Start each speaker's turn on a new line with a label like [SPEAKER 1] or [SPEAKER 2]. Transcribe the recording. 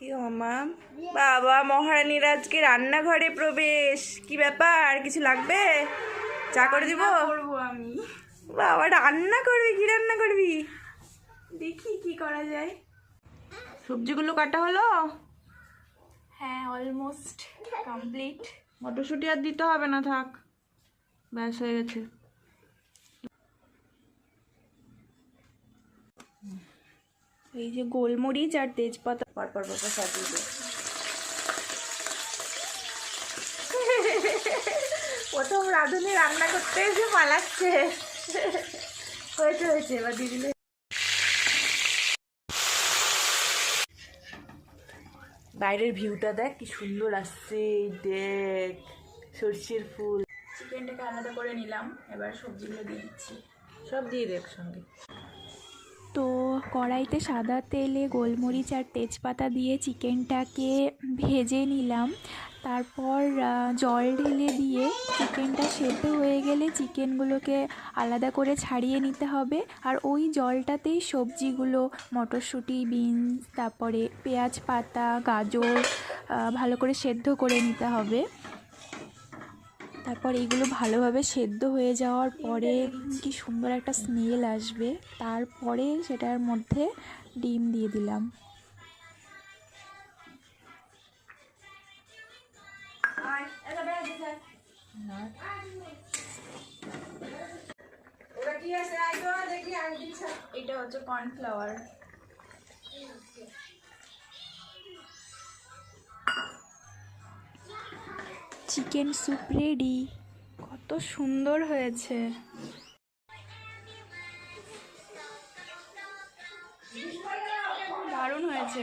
[SPEAKER 1] কি মামা বাবা মহারানীর আজকে রান্নাঘরে প্রবেশ। কি ব্যাপার? কিছু লাগবে? চা করে দিব?
[SPEAKER 2] করব আমি।
[SPEAKER 1] বাবা রান্না করবি? কি রান্না করবি?
[SPEAKER 2] দেখি কি করা যায়।
[SPEAKER 1] সবজিগুলো কাটা হলো?
[SPEAKER 2] হ্যাঁ অলমোস্ট কমপ্লিট
[SPEAKER 1] মটরশুঁটি আর দিতে হবে না থাক। ব্যাস হয়ে গেছে। এই যে গোলমরিচ আর তেজপাতা। পরপর পরপর সাজিয়ে দে প্রথম রাঁধুনি রান্না করতে এসে পালাচ্ছে। হয়েছে হয়েছে এবার দিয়ে দিলে। বাইরের ভিউটা দেখ কি সুন্দর আসছে দেখ সর্ষের ফুল।
[SPEAKER 2] চিকেনটাকে আলাদা করে নিলাম এবার সবজিগুলো দিয়ে দিচ্ছি।
[SPEAKER 1] সব দিয়ে দে একসঙ্গে।
[SPEAKER 3] তো কড়াইতে সাদা তেলে গোলমরিচ আর তেজপাতা দিয়ে চিকেনটাকে ভেজে নিলাম। তারপর জল ঢেলে দিয়ে চিকেনটা সেদ্ধ হয়ে গেলে চিকেনগুলোকে আলাদা করে ছাড়িয়ে নিতে হবে। আর ওই জলটাতেই সবজিগুলো, মটরশুঁটি, বিনস, তারপরে পেঁয়াজ পাতা, গাজর ভালো করে সেদ্ধ করে নিতে হবে। তারপর এইগুলো ভালোভাবে সেদ্ধ হয়ে যাওয়ার পরে কি সুন্দর একটা স্মেল আসবে। তারপরে সেটার মধ্যে ডিম দিয়ে দিলাম।
[SPEAKER 2] এটা হচ্ছে কর্নফ্লাওয়ার
[SPEAKER 3] চিকেন স্যুপ রেডি। কত সুন্দর হয়েছে। দারুণ হয়েছে।